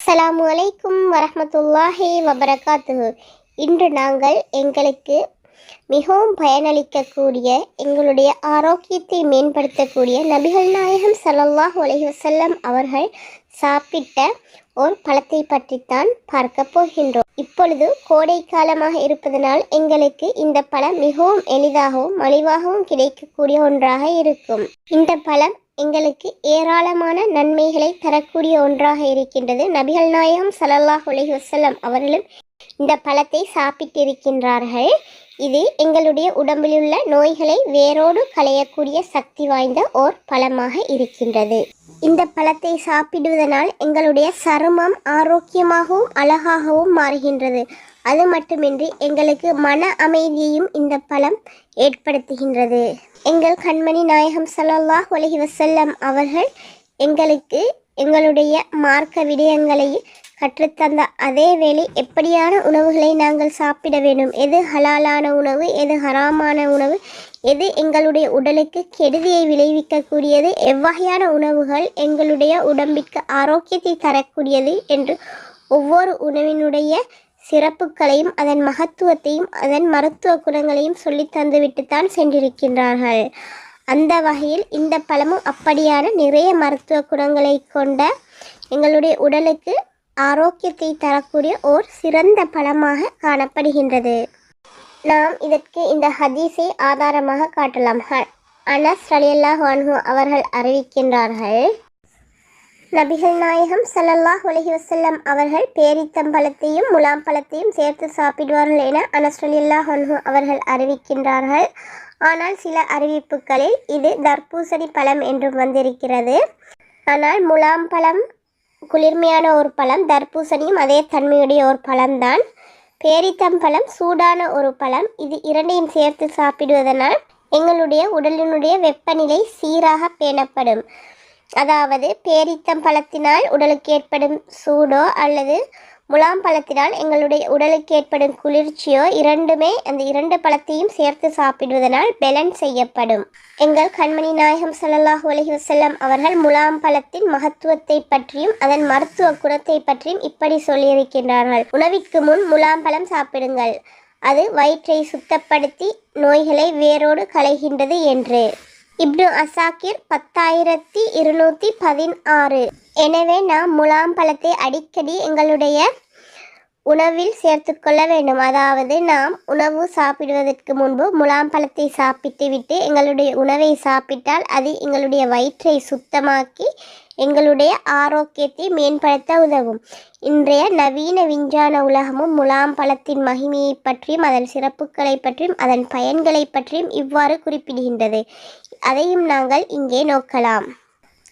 அஸ்ஸலாமு அலைக்கும் வரமத்துல்லாஹி வபரகாத்து இன்று நாங்கள் எங்களுக்கு மிகவும் பயனளிக்கக்கூடிய எங்களுடைய ஆரோக்கியத்தை மேம்படுத்தக்கூடிய நபிகள் நாயகம் சல்லாஹ் அலைஹி வஸல்லம் அவர்கள் சாப்பிட்ட ஒரு பழத்தை பற்றித்தான் பார்க்க போகின்றோம். இப்பொழுது கோடை காலமாக இருப்பதனால் எங்களுக்கு இந்த பழம் மிகவும் எளிதாகவும் மலிவாகவும் கிடைக்கக்கூடிய ஒன்றாக இருக்கும். இந்த பழம் எங்களுக்கு ஏராளமான நன்மைகளை தரக்கூடிய ஒன்றாக இருக்கின்றது. நபிகள் நாயகம் சலல்லாஹ் அலைஹி அவர்களும் இந்த பழத்தை சாப்பிட்டிருக்கின்றார்கள். இது எங்களுடைய உடம்பில் உள்ள நோய்களை வேரோடு களையக்கூடிய சக்தி வாய்ந்த ஓர் பழமாக இருக்கின்றது. இந்த பழத்தை சாப்பிடுவதனால் எங்களுடைய சருமம் ஆரோக்கியமாகவும் அழகாகவும் மாறுகின்றது. அது மட்டுமின்றி எங்களுக்கு மன அமைதியையும் இந்த பழம் ஏற்படுத்துகின்றது. எங்கள் கண்மணி நாயகம் சல்லாஹ் உலகி வசல்லம் அவர்கள் எங்களுக்கு எங்களுடைய மார்க்க விடயங்களை கற்றுத்தந்த அதே வேளை எப்படியான உணவுகளை நாங்கள் சாப்பிட வேண்டும்? எது ஹலாலான உணவு எது ஹராமான உணவு எது எங்களுடைய உடலுக்கு கெடுதியை விளைவிக்கக்கூடியது? எவ்வகையான உணவுகள் எங்களுடைய உடம்பிற்கு ஆரோக்கியத்தை தரக்கூடியது? என்று ஒவ்வொரு உணவினுடைய சிறப்புகளையும் அதன் மகத்துவத்தையும் அதன் மருத்துவ குணங்களையும் சொல்லி தந்துவிட்டுத்தான் சென்றிருக்கின்றார்கள். அந்த வகையில் இந்த பழமும் அப்படியான நிறைய மருத்துவ குணங்களை கொண்ட எங்களுடைய உடலுக்கு ஆரோக்கியத்தை தரக்கூடிய ஓர் சிறந்த பழமாக காணப்படுகின்றது. நாம் இதற்கு இந்த ஹதீஸை ஆதாரமாக காட்டலாம். ஹ அனஸ் ரலியல்லாஹு அவர்கள் அறிவிக்கின்றார்கள் நபிகள் நாயகம் சல்லல்லாஹ் உலகி வசல்லம் அவர்கள் பேரித்தம்பழத்தையும் முலாம் பழத்தையும் சேர்த்து சாப்பிடுவார்கள் என அனஸ்ரலில்லா ஹன்ஹு அவர்கள் அறிவிக்கின்றார்கள். ஆனால் சில அறிவிப்புகளில் இது தர்பூசணி பழம் என்றும் வந்திருக்கிறது. ஆனால் முலாம் பழம் குளிர்மையான ஒரு பழம் தர்பூசணியும் அதே தன்மையுடைய ஒரு பழம்தான். பேரித்தம்பழம் சூடான ஒரு பழம் இது இரண்டையும் சேர்த்து சாப்பிடுவதனால் எங்களுடைய உடலினுடைய வெப்பநிலை சீராக பேணப்படும். அதாவது பேரித்தம் பழத்தினால் உடலுக்கு ஏற்படும் சூடோ அல்லது முலாம் பழத்தினால் எங்களுடைய உடலுக்கு ஏற்படும் குளிர்ச்சியோ இரண்டுமே அந்த இரண்டு பழத்தையும் சேர்த்து சாப்பிடுவதனால் பெலன் செய்யப்படும். எங்கள் கண்மணி நாயகம் சல்லாஹு அலஹி வசல்லம் அவர்கள் முலாம் பழத்தின் மகத்துவத்தை பற்றியும் அதன் மருத்துவ குணத்தை பற்றியும் இப்படி சொல்லியிருக்கின்றார்கள். உணவிற்கு முன் முலாம் பழம் சாப்பிடுங்கள். அது வயிற்றை சுத்தப்படுத்தி நோய்களை வேரோடு களைகின்றது என்று. இப்னு அசாக்கிர் பத்தாயிரத்தி இருநூற்றி பதினாறு. எனவே நாம் முலாம் பழத்தை அடிக்கடி எங்களுடைய உணவில் சேர்த்துக்கொள்ள வேண்டும். அதாவது நாம் உணவு சாப்பிடுவதற்கு முன்பு முலாம் பழத்தை சாப்பிட்டு விட்டு எங்களுடைய உணவை சாப்பிட்டால் அது எங்களுடைய வயிற்றை சுத்தமாக்கி எங்களுடைய ஆரோக்கியத்தை மேம்படுத்த உதவும். இன்றைய நவீன விஞ்ஞான உலகமும் முலாம் பழத்தின் மகிமையை பற்றியும் அதன் சிறப்புகளை பற்றியும் அதன் பயன்களை பற்றியும் இவ்வாறு குறிப்பிடுகின்றது. அதையும் நாங்கள் இங்கே நோக்கலாம்.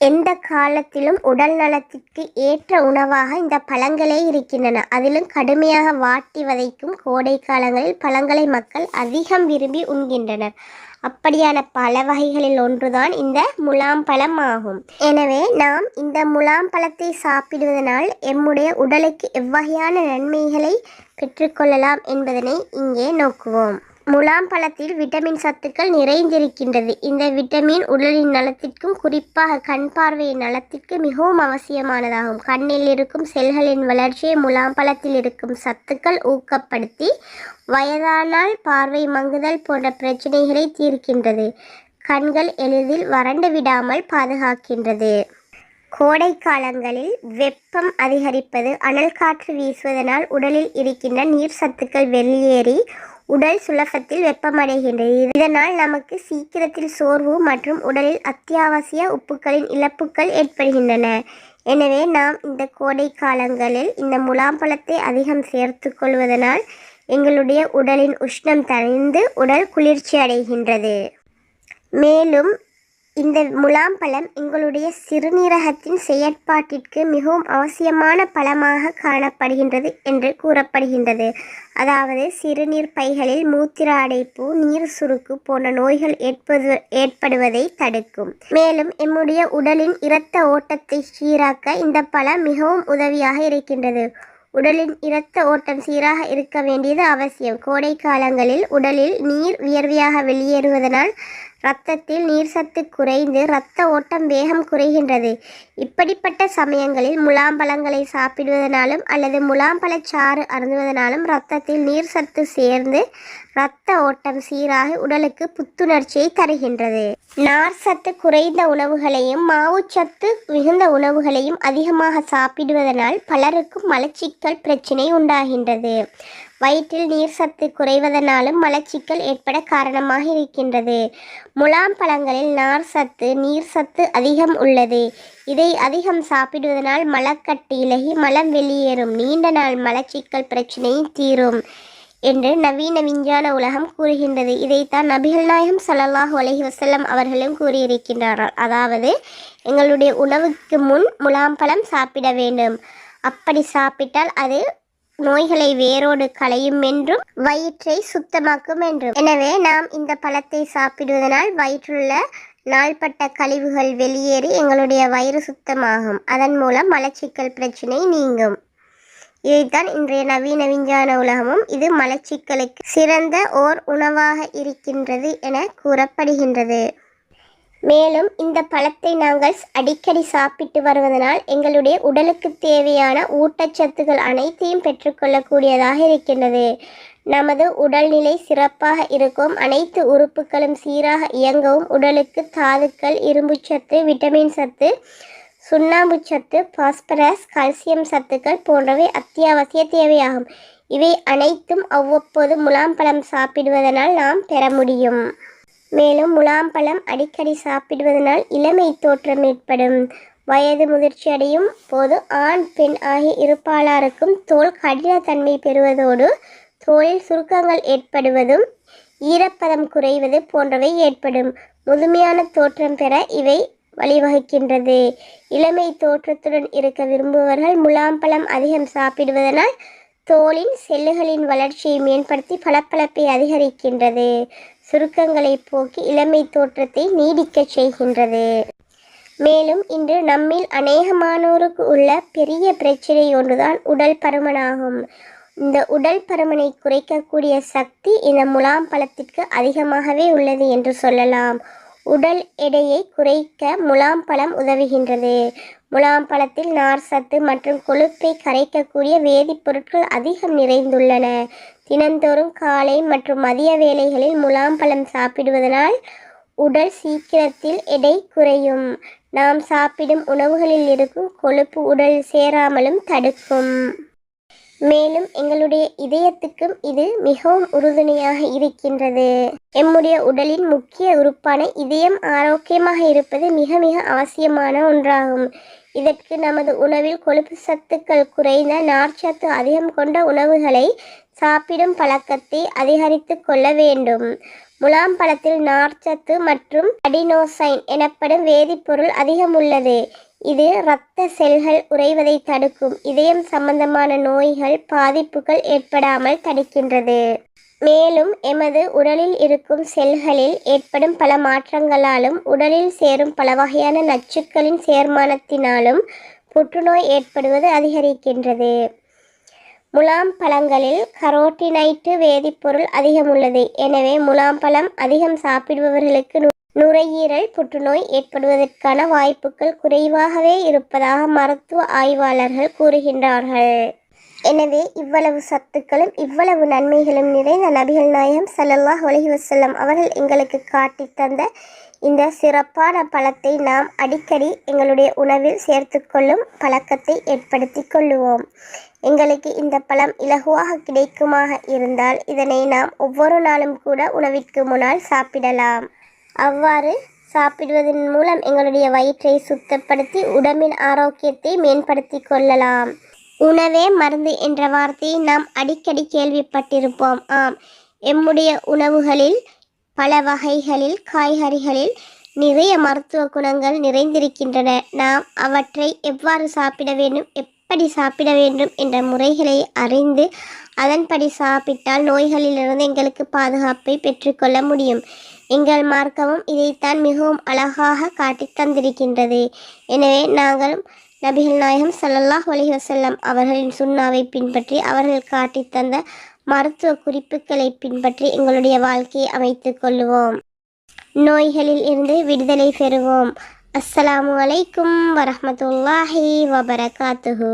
எந்த காலத்திலும் உடல் நலத்திற்கு ஏற்ற உணவாக இந்த பழங்களே இருக்கின்றன. அதிலும் கடுமையாக வாட்டி வதைக்கும் கோடை காலங்களில் பழங்களை மக்கள் அதிகம் விரும்பி உண்கின்றனர். அப்படியான பல வகைகளில் ஒன்றுதான் இந்த முலாம் பழம் ஆகும். எனவே நாம் இந்த முலாம் பழத்தை சாப்பிடுவதனால் எம்முடைய உடலுக்கு எவ்வகையான நன்மைகளை பெற்றுக்கொள்ளலாம் என்பதனை இங்கே நோக்குவோம். முலாம் பழத்தில் விட்டமின் சத்துக்கள் நிறைந்திருக்கின்றது. இந்த விட்டமின் உடலின் நலத்திற்கும் குறிப்பாக கண் பார்வையின் நலத்திற்கு மிகவும் அவசியமானதாகும். கண்ணில் இருக்கும் செல்களின் வளர்ச்சியை முலாம் பழத்தில் இருக்கும் சத்துக்கள் ஊக்கப்படுத்தி வயதானால் பார்வை மங்குதல் போன்ற பிரச்சனைகளை தீர்க்கின்றது. கண்கள் எளிதில் வறண்டு விடாமல் பாதுகாக்கின்றது. கோடை காலங்களில் வெப்பம் அதிகரிப்பது அனல் காற்று வீசுவதனால் உடலில் இருக்கின்ற நீர் சத்துக்கள் வெளியேறி உடல் சுலசத்தில் வெப்பமடைகின்றது. இதனால் நமக்கு சீக்கிரத்தில் சோர்வு மற்றும் உடலில் அத்தியாவசிய உப்புக்களின் இழப்புகள் ஏற்படுகின்றன. எனவே நாம் இந்த கோடை காலங்களில் இந்த முலாம் பழத்தை அதிகம் சேர்த்து கொள்வதனால் எங்களுடைய உடலின் உஷ்ணம் தணிந்து உடல் குளிர்ச்சி அடைகின்றது. மேலும் இந்த முலாம் பழம் எங்களுடைய சிறுநீரகத்தின் செயற்பாட்டிற்கு மிகவும் அவசியமான பழமாக காணப்படுகின்றது என்று கூறப்படுகின்றது. அதாவது சிறுநீர் பைகளில் மூத்திர அடைப்பு நீர் சுருக்கு போன்ற நோய்கள் ஏற்பது ஏற்படுவதை தடுக்கும். மேலும் எம்முடைய உடலின் இரத்த ஓட்டத்தை சீராக்க இந்த பழம் மிகவும் உதவியாக இருக்கின்றது. உடலின் இரத்த ஓட்டம் சீராக இருக்க வேண்டியது அவசியம். கோடை காலங்களில் உடலில் நீர் வியர்வையாக வெளியேறுவதனால் இரத்தத்தில் நீர் சத்து குறைந்து இரத்த ஓட்டம் வேகம் குறைகின்றது. இப்படிப்பட்ட சமயங்களில் முலாம்பழங்களை சாப்பிடுவதனாலும் அல்லது முலாம்பழச்சாறு அருந்துவதனாலும் இரத்தத்தில் நீர் சத்து சேர்ந்து இரத்த ஓட்டம் சீராக உடலுக்கு புத்துணர்ச்சியை தருகின்றது. நார் சத்து குறைந்த உணவுகளையும் மாவுச்சத்து மிகுந்த உணவுகளையும் அதிகமாக சாப்பிடுவதனால் பலருக்கும் மலச்சிக்கல் பிரச்சினை உண்டாகின்றது. வயிற்றில் நீர் சத்து குறைவதனாலும் மலச்சிக்கல் ஏற்பட காரணமாக இருக்கின்றது. முலாம் பழங்களில் நார் சத்து நீர் சத்து அதிகம் உள்ளது. இதை அதிகம் சாப்பிடுவதனால் மலக்கட்டு இலகி மலம் வெளியேறும். நீண்ட நாள் மலச்சிக்கல் பிரச்சனையும் தீரும் என்று நவீன விஞ்ஞான உலகம் கூறுகின்றது. இதைத்தான் நபிகள் நாயகம் சல்லாஹ் அலஹி வசல்லம் அவர்களும் கூறியிருக்கின்றார்கள். அதாவது எங்களுடைய உணவுக்கு முன் முலாம்பழம் சாப்பிட வேண்டும். அப்படி சாப்பிட்டால் அது நோய்களை வேரோடு களையும் என்றும் வயிற்றை சுத்தமாக்கும் என்றும். எனவே நாம் இந்த பழத்தை சாப்பிடுவதனால் வயிற்றுள்ள நாள்பட்ட கழிவுகள் வெளியேறி எங்களுடைய வயிறு சுத்தமாகும். அதன் மூலம் மலச்சிக்கல் பிரச்சினை நீங்கும். இதைத்தான் இன்றைய நவீன விஞ்ஞான உலகமும் இது மலச்சிக்கலுக்கு சிறந்த ஓர் உணவாக இருக்கின்றது என கூறப்படுகின்றது. மேலும் இந்த பழத்தை நாங்கள் அடிக்கடி சாப்பிட்டு வருவதனால் எங்களுடைய உடலுக்கு தேவையான ஊட்டச்சத்துக்கள் அனைத்தையும் பெற்றுக்கொள்ளக்கூடியதாக இருக்கின்றது. நமது உடல்நிலை சிறப்பாக இருக்கும் அனைத்து உறுப்புகளும் சீராக இயங்கவும் உடலுக்கு தாதுக்கள் இரும்புச்சத்து விட்டமின் சத்து சுண்ணாம்பு சத்து பாஸ்பரஸ் கால்சியம் சத்துக்கள் போன்றவை அத்தியாவசிய தேவையாகும். இவை அனைத்தும் அவ்வப்போது முலாம்பழம் சாப்பிடுவதனால் நாம் பெற முடியும். மேலும் முலாம்பழம் அடிக்கடி சாப்பிடுவதனால் இளமை தோற்றம் ஏற்படும். வயது முதிர்ச்சி அடையும் போது ஆண் பெண் ஆகிய இருப்பாளாருக்கும் தோல் கடினத்தன்மை பெறுவதோடு தோலில் சுருக்கங்கள் ஏற்படுவதும் ஈரப்பதம் குறைவது போன்றவை ஏற்படும். முதுமையான தோற்றம் பெற இவை வழிவகுக்கின்றது. இளமை தோற்றத்துடன் இருக்க விரும்புபவர்கள் முலாம்பழம் அதிகம் சாப்பிடுவதனால் தோலின் செல்லுகளின் வளர்ச்சியை மேம்படுத்தி பளபளப்பை அதிகரிக்கின்றது. சுருக்கங்களை போக்கி இளமை தோற்றத்தை நீடிக்கச் செய்கின்றது. மேலும் இன்று நம்மில் அநேகமானோருக்கு உள்ள பெரிய பிரச்சனை ஒன்றுதான் உடல் பருமனாகும். இந்த உடல் பருமனை குறைக்கக்கூடிய சக்தி இந்த முலாம் பழத்திற்கு அதிகமாகவே உள்ளது என்று சொல்லலாம். உடல் எடையை குறைக்க முலாம் பழம் உதவுகின்றது. முலாம் பழத்தில் நார் சத்து மற்றும் கொழுப்பை கரைக்கக்கூடிய வேதிப்பொருட்கள் அதிகம் நிறைந்துள்ளன. தினந்தோறும் காலை மற்றும் மதிய வேளைகளில் முலாம் பழம் சாப்பிடுவதனால் உடல் சீக்கிரத்தில் எடை குறையும். நாம் சாப்பிடும் உணவுகளில் இருக்கும் கொழுப்பு உடல் சேராமலும் தடுக்கும். மேலும் எங்களுடைய இதயத்துக்கும் இது மிகவும் உறுதுணையாக இருக்கின்றது. எம்முடைய உடலின் முக்கிய உறுப்பான இதயம் ஆரோக்கியமாக இருப்பது மிக மிக அவசியமான ஒன்றாகும். இதற்கு நமது உணவில் கொழுப்பு சத்துக்கள் குறைந்த நார்ச்சத்து அதிகம் கொண்ட உணவுகளை சாப்பிடும் பழக்கத்தை அதிகரித்து கொள்ள வேண்டும். முலாம் பழத்தில் நார்ச்சத்து மற்றும் அடினோசைன் எனப்படும் வேதிப்பொருள் அதிகம் உள்ளது. இது இரத்த செல்கள் உறைவதை தடுக்கும் இதயம் சம்பந்தமான நோய்கள் பாதிப்புகள் ஏற்படாமல் தடுக்கின்றது. மேலும் எமது உடலில் இருக்கும் செல்களில் ஏற்படும் பல மாற்றங்களாலும் உடலில் சேரும் பல வகையான நச்சுக்களின் சேர்மானத்தினாலும் புற்றுநோய் ஏற்படுவது அதிகரிக்கின்றது. முலாம் பழங்களில் கரோட்டினைட்டு வேதிப்பொருள் அதிகம் உள்ளது எனவே முலாம் பழம் அதிகம் சாப்பிடுபவர்களுக்கு நுரையீரல் புற்றுநோய் ஏற்படுவதற்கான வாய்ப்புகள் குறைவாகவே இருப்பதாக மருத்துவ ஆய்வாளர்கள் கூறுகின்றார்கள். எனவே இவ்வளவு சத்துக்களும் இவ்வளவு நன்மைகளும் நிறைந்த நபிகள் நாயகம் சல்லல்லாஹ் ஒலகி வசல்லம் அவர்கள் எங்களுக்கு காட்டித் தந்த இந்த சிறப்பான பழத்தை நாம் அடிக்கடி எங்களுடைய உணவில் சேர்த்துக்கொள்ளும் பழக்கத்தை ஏற்படுத்தி கொள்ளுவோம். எங்களுக்கு இந்த பழம் இலகுவாக கிடைக்குமாக இருந்தால் இதனை நாம் ஒவ்வொரு நாளும் கூட உணவிற்கு முன்னால் சாப்பிடலாம். அவ்வாறு சாப்பிடுவதன் மூலம் எங்களுடைய வயிற்றை சுத்தப்படுத்தி உடம்பின் ஆரோக்கியத்தை மேம்படுத்தி கொள்ளலாம். உணவே மருந்து என்ற வார்த்தையை நாம் அடிக்கடி கேள்விப்பட்டிருப்போம். ஆம் எம்முடைய உணவுகளில் பல வகைகளில் காய்கறிகளில் நிறைய மருத்துவ குணங்கள் நிறைந்திருக்கின்றன. நாம் அவற்றை எவ்வாறு சாப்பிட வேண்டும் எப்படி சாப்பிட வேண்டும் என்ற முறைகளை அறிந்து அதன்படி சாப்பிட்டால் நோய்களிலிருந்து எங்களுக்கு பாதுகாப்பை பெற்றுக்கொள்ள முடியும். எங்கள் மார்க்கமும் இதைத்தான் மிகவும் அழகாக காட்டித் தந்திருக்கின்றது. எனவே நாங்கள் நபிகள் நாயகம் சல்லல்லாஹ் அலைஹி அவர்களின் சுண்ணாவை பின்பற்றி அவர்கள் காட்டித் தந்த மருத்துவ குறிப்புகளை பின்பற்றி எங்களுடைய வாழ்க்கையை அமைத்து கொள்ளுவோம் நோய்களில் இருந்து விடுதலை பெறுவோம். அஸ்ஸலாமு அலைக்கும் வரமத்துல்லாஹி வபரகாத்துஹூ.